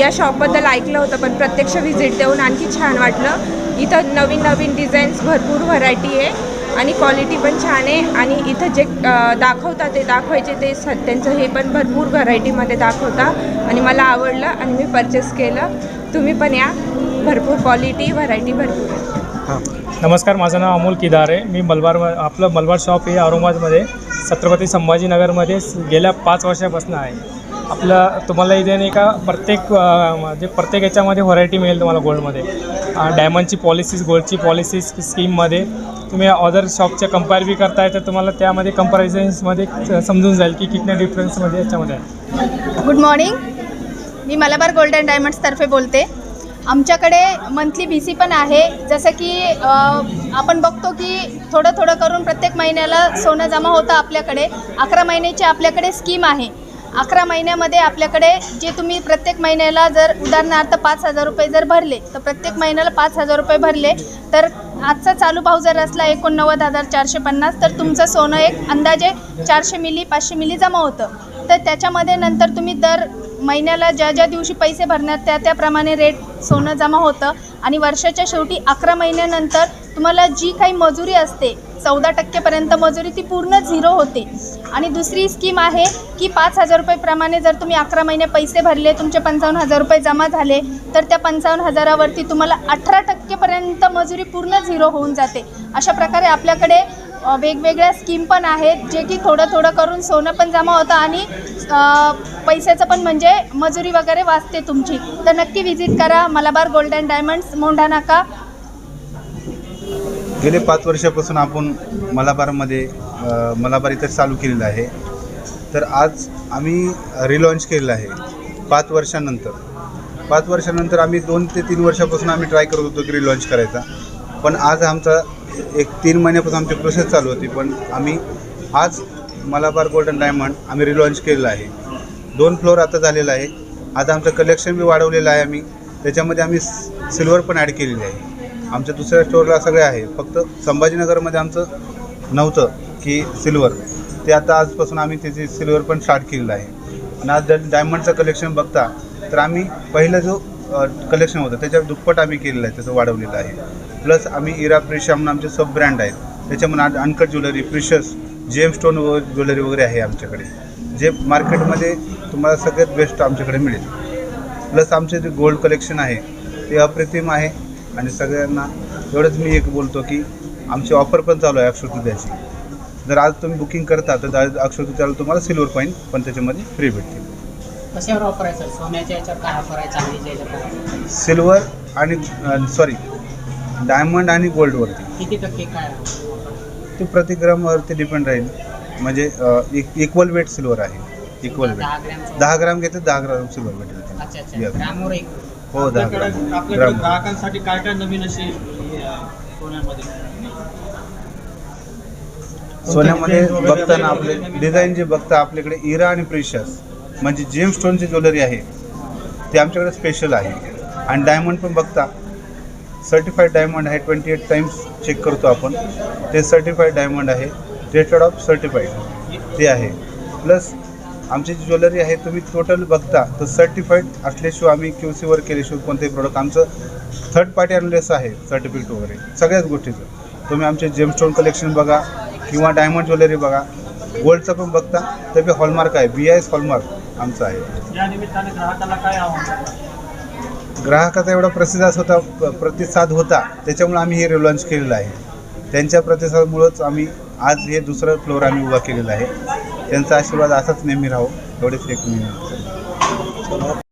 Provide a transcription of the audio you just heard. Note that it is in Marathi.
या शॉपबद्दल ऐकलं होतं पण प्रत्यक्ष व्हिजिट देऊन आणखी छान वाटलं. इथं नवीन नवीन डिझाईन्स भरपूर व्हरायटी आहे आणि क्वालिटी पण छान आहे. आणि इथं जे दाखवता दाखवतात ते दाखवायचे ते स त्यांचं हे पण भरपूर व्हरायटीमध्ये दाखवता. आणि मला आवडलं आणि मी परचेस केलं. तुम्ही पण या. भरपूर क्वालिटी व्हरायटी भरपूर आहे. नमस्कार माझं नाव अमोल किदार. आहे मी मलबार आपलं मलबार शॉप हे औरंगाबादमध्ये छत्रपती संभाजीनगरमध्ये गेल्या पाच वर्षापासून आहे. आपलं तुम्हाला इथे नाही का प्रत्येक म्हणजे प्रत्येक याच्यामध्ये व्हरायटी मिळेल तुम्हाला गोल्डमध्ये डायमंडची पॉलिसीज गोल्डची पॉलिसीज स्कीममध्ये तुम्ही अदर शॉपच्या कंपेअर बी करताय तर तुम्हाला त्यामध्ये कम्पॅरिझन्समध्ये समजून जाईल की कितने डिफरन्समध्ये याच्यामध्ये आहे. गुड मॉर्निंग मी मलाबार गोल्ड अँड डायमंड्सतर्फे बोलते. आमच्याकडे मंथली बी सी पण आहे. जसं की आपण बघतो की थोडं थोडं करून प्रत्येक महिन्याला सोनं जमा होतं आपल्याकडे. अकरा महिन्याची आपल्याकडे स्कीम आहे. अकरा महिन्यामध्ये आपल्याकडे जे तुम्ही प्रत्येक महिन्याला जर उदाहरणार्थ पाच हजार रुपये जर भरले तर प्रत्येक महिन्याला पाच हजार रुपये भरले. तर आजचा चालू भाव जर असला एकोणनव्वद हजार चारशे पन्नास तर तुमचं सोनं एक अंदाजे चारशे मिली पाचशे मिली जमा होतं. तर त्याच्यामध्ये नंतर तुम्ही दर महिन्याला ज्या ज्या दिवशी पैसे भरणार त्या त्याप्रमाणे रेट सोनं जमा होतं. आणि वर्षाच्या शेवटी अकरा महिन्यानंतर तुम्हाला जी काही मजुरी असते चौदा टक्केपर्यंत मजुरी ती पूर्ण झिरो होते. आणि दुसरी स्कीम आहे की पाच हजार रुपयेप्रमाणे जर तुम्ही अकरा महिने पैसे भरले तुमचे पंचावन्न हजार रुपये जमा झाले तर त्या पंचावन्न हजारावरती तुम्हाला अठरा टक्केपर्यंत मजुरी पूर्ण झिरो होऊन जाते. अशा प्रकारे आपल्याकडे वेगवेगळ्या स्कीम पण आहेत जे की थोडं थोडं करून सोनं पण जमा होतं आणि पैशाचं पण म्हणजे मजुरी वगैरे वाचते तुमची. तर नक्की व्हिजिट करा मलाबार गोल्डन डायमंड्स मोंढा नाका. गेले पाच वर्षापासून आपण मलाबारमध्ये मलाबार इथं चालू केलेलं आहे. तर आज आम्ही रिलॉन्च केलेलं आहे पाच वर्षानंतर. पाच वर्षानंतर आम्ही दोन ते तीन वर्षापासून आम्ही ट्राय करत होतो की रिलॉन्च करायचा. पण आज आमचा एक तीन महिन्यापासून आमची प्रोसेस चालू होती पण आम्ही आज मलाबार गोल्डन डायमंड आम्ही रिलॉन्च केलेलं आहे. दोन फ्लोअर आता झालेला आहे. आता आमचं कलेक्शन बी वाढवलेलं आहे आम्ही. त्याच्यामध्ये आम्ही सिल्वर पण ॲड केलेली आहे. आमच्या दुसऱ्या स्टोअरला सगळे आहे. फक्त संभाजीनगरमध्ये आमचं नव्हतं की सिल्वर ते आता आजपासून आम्ही त्याची सिल्वर पण स्टार्ट केलेलं आहे. आणि आज जर डायमंडचं कलेक्शन बघता तर आम्ही पहिलं जो कलेक्शन होतं त्याच्या दुप्पट आम्ही केलेलं आहे त्याचं वाढवलेलं आहे. प्लस आम्ही इरा प्रिशा म्हणून आमचे सब ब्रँड आहेत. त्याच्यामध्ये आज uncut jewellery precious gem stone jewellery वगैरे आहे आमच्याकडे. जे मार्केटमध्ये तुम्हाला सगळ्यात बेस्ट आमच्याकडे मिळेल. प्लस आमचे जे गोल्ड कलेक्शन आहे ते अप्रतिम आहे. आणि सगळ्यांना एवढंच मी एक बोलतो की आमची ऑफर पण चालू आहे अक्षर तृतीयाची जर आज तुम्ही बुकिंग करता तर आज अक्षर तृतीयाला तुम्हाला सिल्वर कॉईन पण त्याच्यामध्ये फ्री भेटतील. कशावर ऑफर आहे सर सोन्याच्या याच्यावर काय ऑफर आहे? चांदीच्या याच्यावर? सिल्वर आणि सॉरी डायमंड आणि गोल्डवरती किती टक्के काय? ते प्रति ग्रामवरती डिपेंड राहील. म्हणजे इक्वल वेट सिल्वर आहे. इक्वल दहा वेट ग्रॅम दहा ग्राम घेते दहा ग्राम सिल्वर भेटेल अच्छा अच्छा. Yes. ग्रामवर एक. हो दहा आपल्याकडे ग्राम. आपल्याकडे ग्राम. ग्राहकांसाठी काय काय नवीन अशी अ, सोन्यामध्ये? सोन्यामध्ये बघताना आपले डिझाईन जे बघता आपल्याकडे इरा आणि प्रिशस म्हणजे जेम स्टोनची ज्वेलरी आहे. ते आमच्याकडे स्पेशल आहे. आणि डायमंड पण बघता. सर्टिफाईड डायमंड आहे ट्वेंटी एट टाईम्स चेक करतो आपण. ते सर्टिफाईड डायमंड आहे रेटेड ऑफ सर्टिफाईड ते आहे. प्लस आमची जी ज्वेलरी आहे तुम्ही टोटल बघता तर सर्टिफाईड असल्याशिवाय आम्ही क्यू सीवर केल्याशिवाय कोणतेही प्रोडक्ट आमचं थर्ड पार्टी अनलेस आहे सर्टिफिकेट वगैरे सगळ्याच गोष्टीचं. तुम्ही आमचे जेमस्टोन कलेक्शन बघा किंवा डायमंड ज्वेलरी बघा गोल्डचं पण बघता तर बी हॉलमार्क आहे बी आय एस हॉलमार्क आमचं आहे. या निमित्ताने ग्राहकाला काय आव्हान ग्राहकाचा एवढा प्रतिसाद होता प्रतिसाद होता त्याच्यामुळे आम्ही हे रिलॉन्च केलेलं आहे. त्यांच्या प्रतिसादामुळंच आम्ही आज हे दुसरं फ्लोअर आम्ही उभा केलेला आहे. त्यांचा आशीर्वाद असाच नेहमी राहो एवढेच एक मी